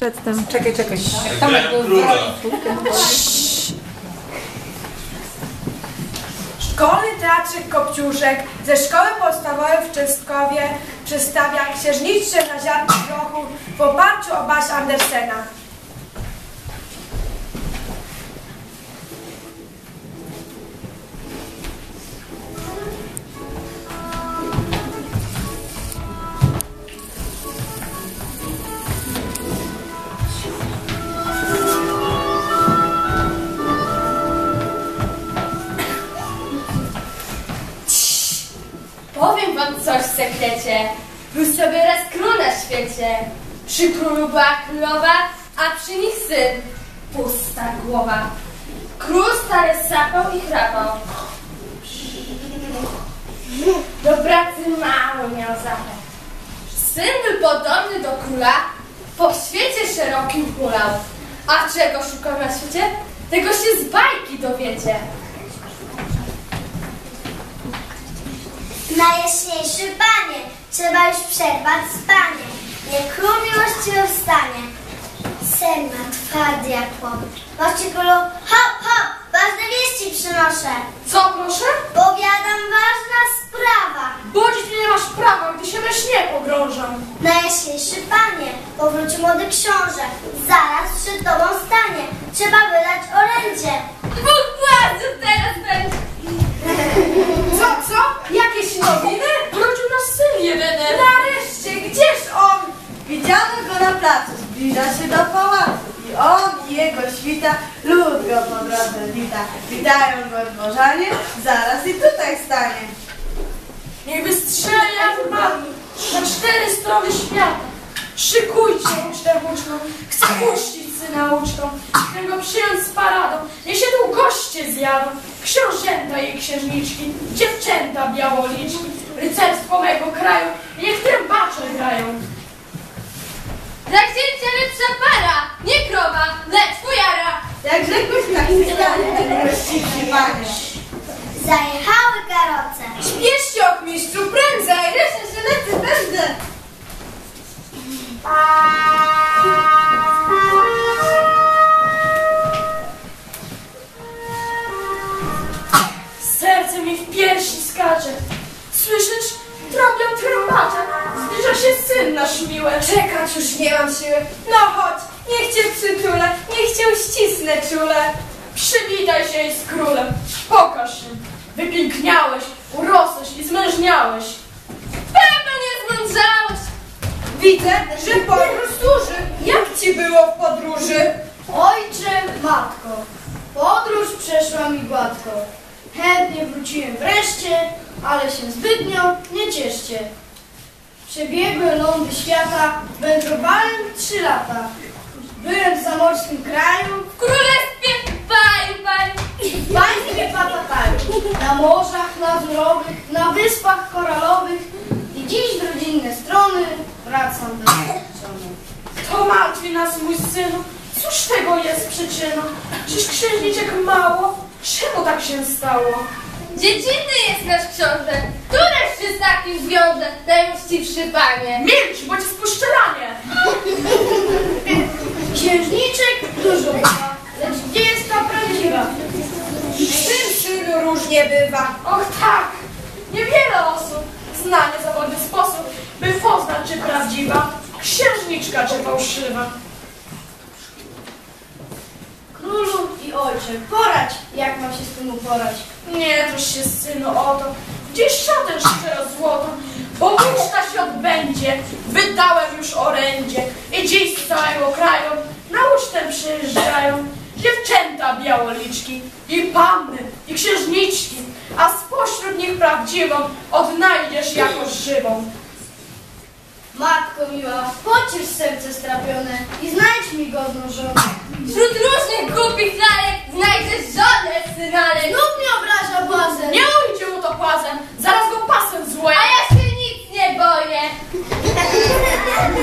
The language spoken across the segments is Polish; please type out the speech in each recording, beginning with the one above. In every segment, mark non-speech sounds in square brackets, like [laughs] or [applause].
Przedtem. Czekaj, czekaj. Tomek był. Szkolny Teatrzyk Kopciuszek ze szkoły podstawowej w Czystkowie przedstawia księżniczkę na ziarnku grochu w oparciu o Baś Andersena. Coś w sekrecie. Był sobie raz król na świecie. Przy królu była królowa, a przy nich syn. Pusta głowa. Król stary sapał i chrapał. Do pracy mało miał zapał. Syn był podobny do króla, po świecie szerokim hulał. A czego szukał na świecie? Tego się z bajki dowiecie. Najjaśniejszy panie, trzeba już przerwać spanie. Niech król miłościwy wstanie. Sen ma twardy jak. Mości królu, hop, hop, ważne wieści przynoszę. Co proszę? Powiadam, ważna sprawa. Budzić mnie nie masz prawa, gdy się we śnie pogrążam. Najjaśniejszy panie, powróci młody książę. Zaraz przed tobą stanie. Trzeba wydać orędzie. Dwóch głazów teraz będzie. Co, co? Jakieś nowiny? Wrócił nasz syn jedyny. Nareszcie, gdzież on? Widziano go na placu, zbliża się do pałacu. I on i jego świta, lud go po drodze wita. Witają go dworzanie, zaraz i tutaj stanie. Niech wystrzeli jak marny na cztery strony świata. Szykujcie ucztę włóczną, chcę puścić syna ucztą, chcę go przyjąć z paradą. Niech się tu goście zjadą, książęta i księżniczki, dziewczęta białoliczki, rycerstwo mego kraju, niech trębacze grają. Za księcia lepsza para, nie krowa, lecz fujara. Jak rzekłeś stanie, właściwszy panie. Zajechały karoce. Śpieszcie, ochmistrzu, prędzej! Cieszę się, lecę, będę. Się syn nasz miły. Czekać już nie mam siły. No chodź, niech cię przytulę, niech cię uścisnę czule. Przywitaj się i z królem. Pokaż się. Wypiękniałeś, urosłeś i zmężniałeś. Pewno nie zmądrzałeś. Widzę, że podróż służy. Jak ci było w podróży? Ojcze, matko, podróż przeszła mi gładko. Chętnie wróciłem wreszcie, ale się zbytnio nie cieszcie. Przebiegłem lądy świata, wędrowałem trzy lata. Byłem w zamorskim kraju, W królestwie paj, paj. w państwie Patataju, na morzach lazurowych, na wyspach koralowych i dziś w rodzinne strony wracam do strony. To martwi nas, mój synu. Cóż tego jest przyczyną? Czyż księżniczek mało? Czemu tak się stało? Dziecinny jest nasz książę, któreż się z takim zwiąże, najmściwszy panie? Milcz, bo cię spuszczeranie. Księżniczek dużo ma, lecz gdzie jest ta prawdziwa? W tym synu różnie bywa. Och tak, niewiele osób zna niezawodny sposób, by poznać, czy prawdziwa księżniczka, czy fałszywa. Królu i ojcze, poradź, jak mam się z tym uporać. Nie trosz się, synu, o to, gdzieś szatę szczero złoto, bo uczta się odbędzie, wydałem już orędzie i dziś z całego kraju na ucztę przyjeżdżają dziewczęta białoliczki i panny, i księżniczki, a spośród nich prawdziwą odnajdziesz jakoś żywą. Matko miła, pocisz serce strapione i znajdź mi godną żonę. Wśród różnych głupich lalek znajdziesz żonę, synale. Lub mnie obraża błazen. Nie ujdzie mu to płazem, zaraz go pasem złoję. A ja się nic nie boję. [laughs]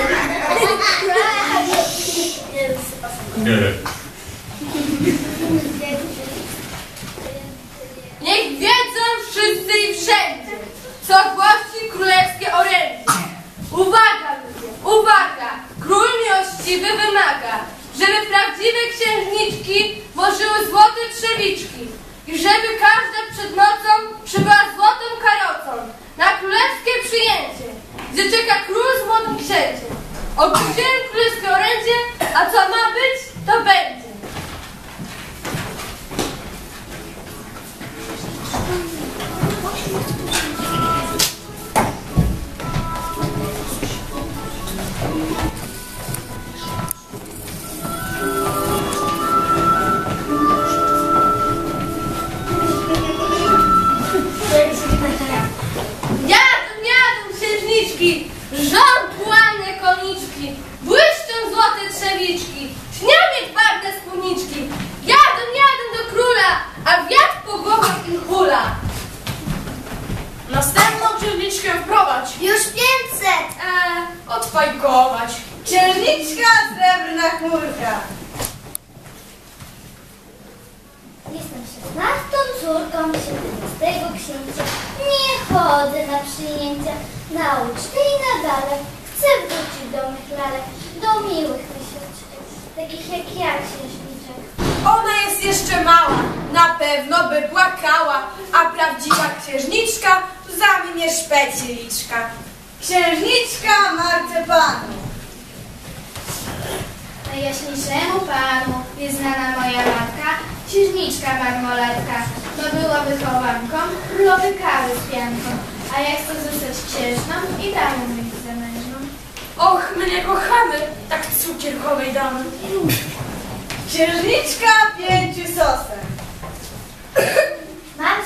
Następną księżniczkę wprowadź. Już 500! Eee, odfajkować. Księżniczka srebrna chmurka. Jestem szesnastą córką siedemnastego księcia. Nie chodzę na przyjęcia, na uczty i na bale. Chcę wrócić do mych lalek, do miłych myśleczek, takich jak ja, księżniczek. Ona jest jeszcze mała, na pewno by płakała, a prawdziwa księżniczka zaminie szpeci liczka. Księżniczka marcepanu. Najjaśniejszemu panu jest znana moja matka, księżniczka marmoletka. No była wychowanką, królowy kawy z pianką. A jak chcę zostać księżną i damą mieć za mężną. Och, my nie kochamy tak cukierkowej damy. [laughs] Księżniczka pięciu sosen.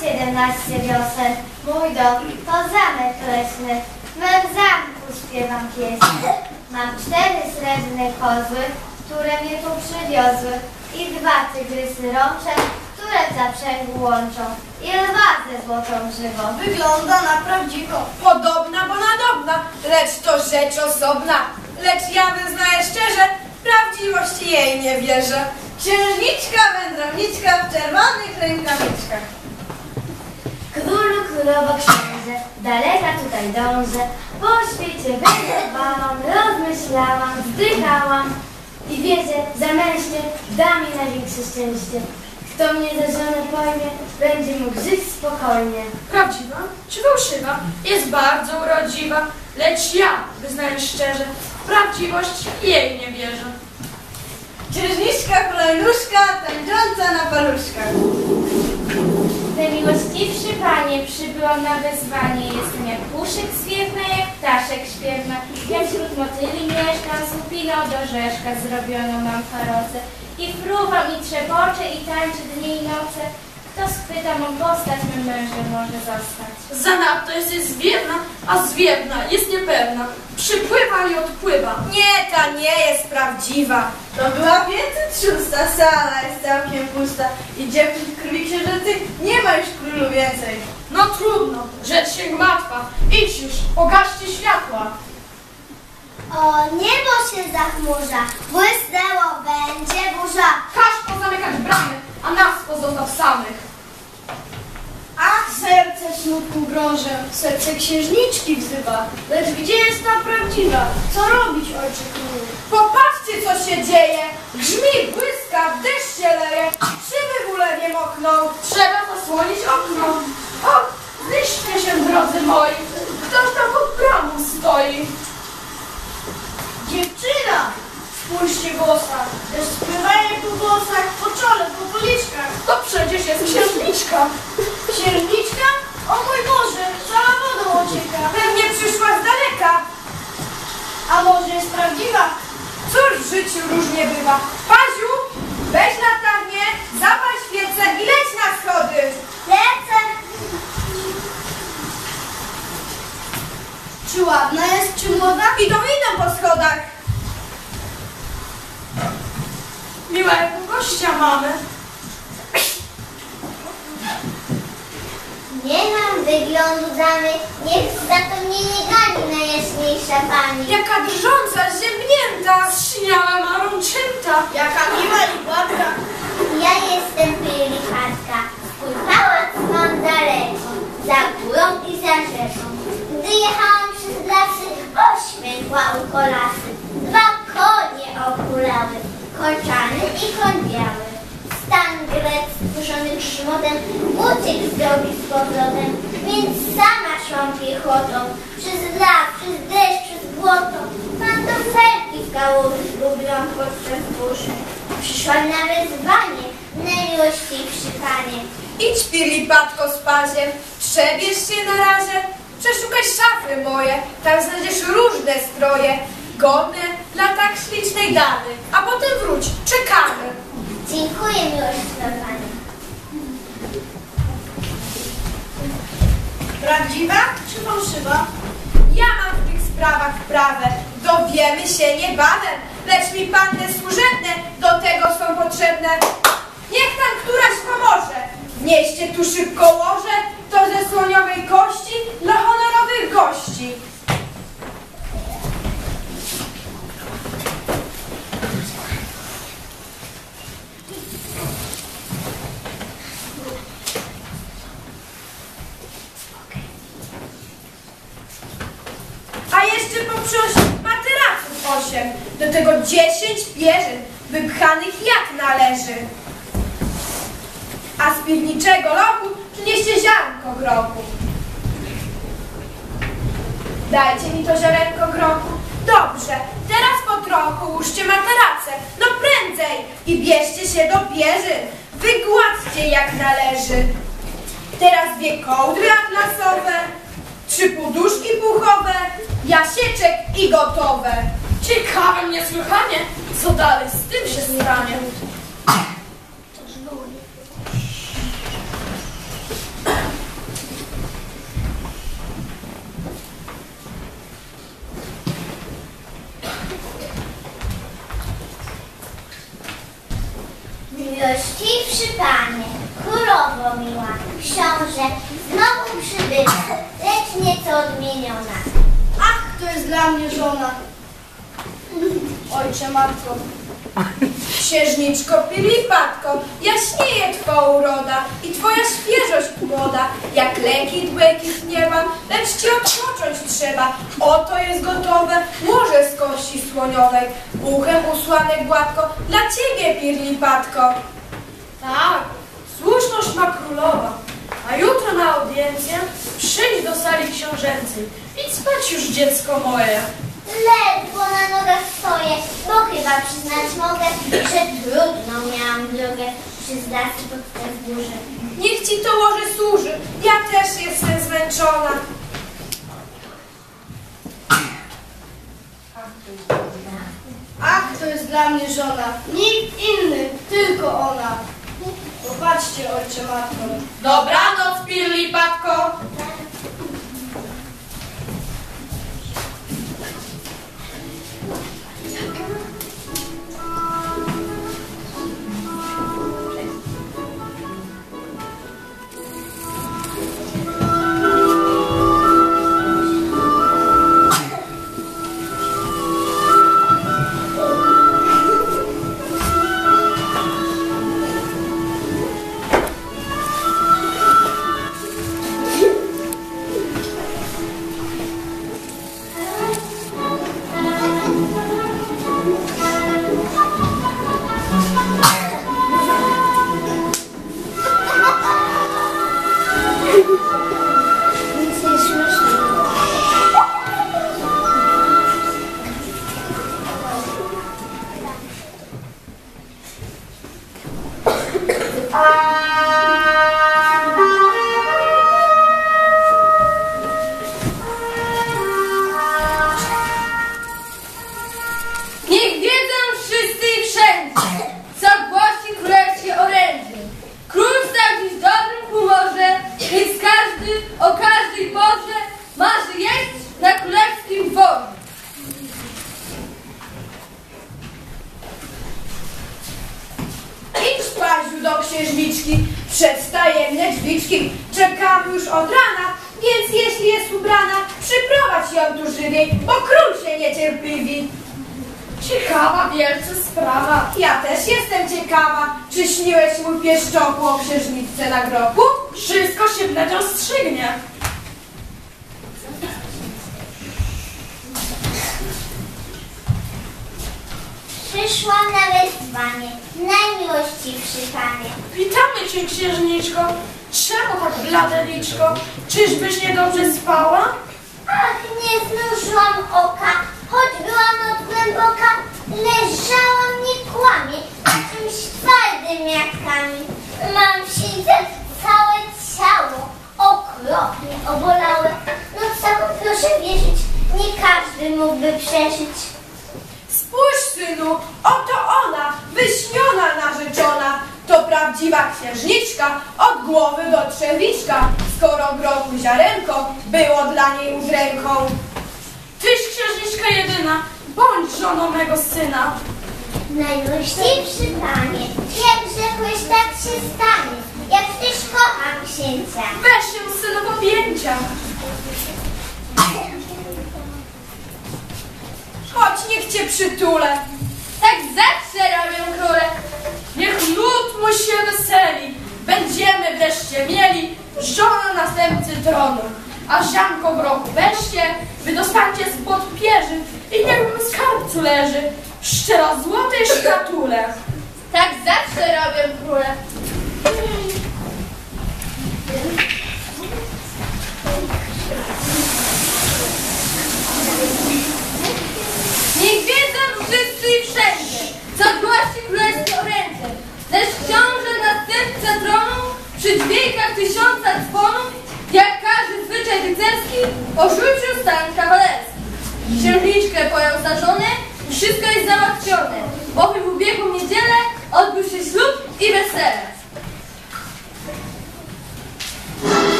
17 wiosen, mój dom to zamek leśny. W zamku śpiewam pieśń. Mam cztery srebrne kozły, które mnie tu przywiozły i dwa tygrysy rącze, które w zaprzęgu łączą i lwa ze złotą żywą. Wygląda na prawdziwą, podobna, bo nadobna, lecz to rzecz osobna. Lecz ja wyznaję szczerze, prawdziwości jej nie wierzę. Księżniczka wędrowniczka w czerwonych rękawiczkach. Królowo, księże, daleka tutaj dążę, po świecie wędrowałam, rozmyślałam, wzdychałam i wiecie, zamęśnie da mi największe szczęście. Kto mnie za żonę pojmie, będzie mógł żyć spokojnie. Prawdziwa czy fałszywa? Jest bardzo urodziwa, lecz ja, wyznaję szczerze, w prawdziwość jej nie wierzę. Księżniczka hulajnuszka tańcząca na paluszkach. Najmiłościwszy panie, przybyłam na wezwanie. Jestem jak puszek zwiewna, jak ptaszek śpiewna. Jak wśród motyli mieszkam, supino do rzeszka zrobioną mam farocę. I fruwam, i trzepoczę, i tańczę dni i noce. Kto spyta mą postać, mym mężem może zostać. Zanadto jesteś zwiewna, a zwiewna jest niepewna. Przypływa i odpływa. Nie, ta nie jest prawdziwa. To była 506, sala jest całkiem pusta i dziewczyn krwi księżycy nie ma już królu więcej. No trudno, rzecz się gmatwa. Idź już, pogaście światła. O, niebo się zachmurza, błysnęło, będzie burza. Każ pozamykać bramy, a nas pozostaw samych. Ach, serce smutku grąże, serce księżniczki wzywa. Lecz gdzie jest ta prawdziwa? Co robić, ojcze królu? Popatrzcie, co się dzieje. Grzmi, błyska, deszcz się leje, szyby w ulewie mokną. Trzeba zasłonić okno. O, zniszczcie się, drodzy moi. Ktoś tam pod bramą stoi. Dziewczyna! Spójrzcie lecz spływają po włosach, po czole, po policzkach. To przecież jest księżniczka. Księżniczka? O mój Boże, cała wodą ocieka. Pewnie przyszła z daleka. A może jest prawdziwa? Cóż w życiu różnie bywa. Paziu, weź latarnię, zapal świecę i leć na schody. Lecę, Czy ładna jest, czy młoda? Idą, idą po schodach. Miłego gościa mamy. nie mam wyglądu damy, niech za to mnie nie gani najjaśniejsza pani. Jaka drżąca, ziemnięta. Śniała marączęta. Jaka miła i gładka. Ja jestem Pylichatka, swój pałac mam daleko, za górą i za rzeką. Gdy jechałam przez lasy, ośmiechła u kolasy, dwa konie oku kolczany i koń biały. Stan grec spuszczony grzmotem uciekł z drogi z powrotem, więc sama szłam piechotą, przez las, przez deszcz, przez błoto. Pantofelki w kałuży zgubiłam podczas burzy. Przyszłam na wezwanie, na miłości i przypanie. Idź Pirlipatko z paziem, przebierz się na razie, przeszukaj szafy moje, tam znajdziesz różne stroje, godne dla tak ślicznej damy, a potem wróć, czekamy. Dziękuję miłościwa Pani. Prawdziwa czy fałszywa? Ja mam w tych sprawach wprawę, dowiemy się niebawem, lecz mi panny służebne do tego są potrzebne. Niech tam któraś pomoże, wnieście tu szybko łoże, to ze słoniowej kości dla honorowych gości. A poprząść materaców osiem, do tego dziesięć pierzyn, wypchanych jak należy. A z piwniczego lochu przynieście ziarnko grochu. Dajcie mi to ziarenko grochu. Dobrze, teraz po trochu łóżcie materace, no prędzej i bierzcie się do pierzyn. Wygładźcie jak należy. Teraz dwie kołdry atlasowe, trzy poduszki puchowe, jasieczek i gotowe. Ciekawe niesłychanie, co dalej z tym się stanie. Miłościwszy Panie, królowo miła, książę, znowu przybywa, lecz nieco odmieniona. Ach, to jest dla mnie żona. Ojcze, matko, Księżniczko Pilipatko, jaśnieje twa uroda i twoja świeżość młoda, jak leki błękit nieba, lecz ci odpocząć trzeba. Oto jest gotowe łoże z kości słoniowej, uchem usłane gładko, dla ciebie Pirlipatko. Tak, słuszność ma królowa. A jutro na audiencję przyjdź do sali książęcej. Idź spać już, dziecko moje. Ledwo na nogach stoję, bo chyba przyznać mogę, że trudną miałam drogę przez lasy podczas burzy. Niech ci to łoże służy, ja też jestem zmęczona. ach, to jest dla mnie żona. Nikt inny, tylko ona. Popatrzcie, ojcze, matko. Dobranoc, Pirlipatko. Ciekawa wielce sprawa. Ja też jestem ciekawa, czy śniłeś mój pieszczochu o księżniczce na grobu? Wszystko się wnet rozstrzygnie. Przyszłam na wezwanie, najmiłościwszy panie. Witamy cię, księżniczko. Czemu tak blade liczko? Czyżbyś niedobrze spała? Ach, nie znużyłam oka, choć była noc głęboka, leżałam, nie kłamie, czymś twardym jak kamień. Mam siedzę całe ciało, okropnie obolałe. No taką proszę wierzyć, nie każdy mógłby przeżyć. Spójrz, synu, oto ona, wyśniona narzeczona. To prawdziwa księżniczka, od głowy do trzewiczka. Skoro grochu ziarenko było dla niej udręką. Tyś księżniczka jedyna, bądź żoną mego syna. Najmiłościwszy panie, jak rzekłeś, tak się stanie. Jak tyś kocham księcia. Weź się synu w objęcia. Chodź, niech cię przytulę. Tak zawsze robią króle. Niech lud mu się weseli. Będziemy wreszcie mieli żonę następcy tronu. A ziarnko w roku weźcie, wy dostańcie spod pierzy i niech w skarbcu leży w szczero złotej szkatule. Tak zawsze robią króle. Niech wiedzą wszyscy i wszędzie,